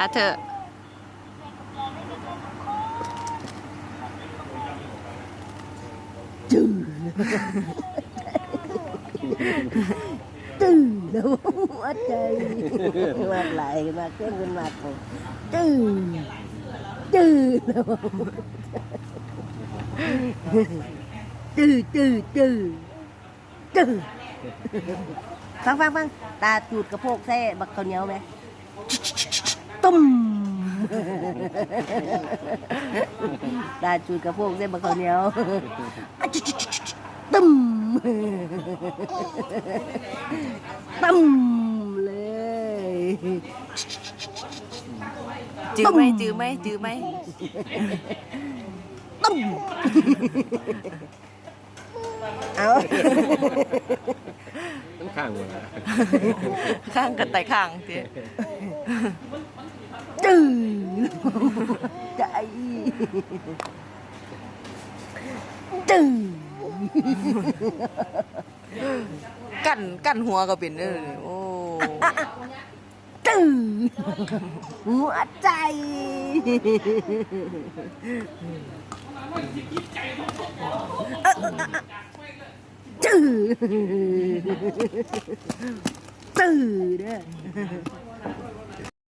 อะเธอจืดจืดแล้วหัวใจมากหลายมากเกินเป็นมากเลยจืดจืดแล้วจืดจืดจืดจืดฟังฟังฟังตาจูดกระโพกแซ่บักข้าวเหนียวไหม ตุ้มตาจูดกระโพกแซ่บักข้าวเหนียวตึมตึมเลยจื้อไหมจื้อไหมจื้อไหมตึมเอาต้องข้างหมดละข้างกันแต่ข้างเตี้ยจืด ใจจืดกันกันหัวก็เป็นเด้อนี่โอ้จืดหัวใจจืดจืดเด้อ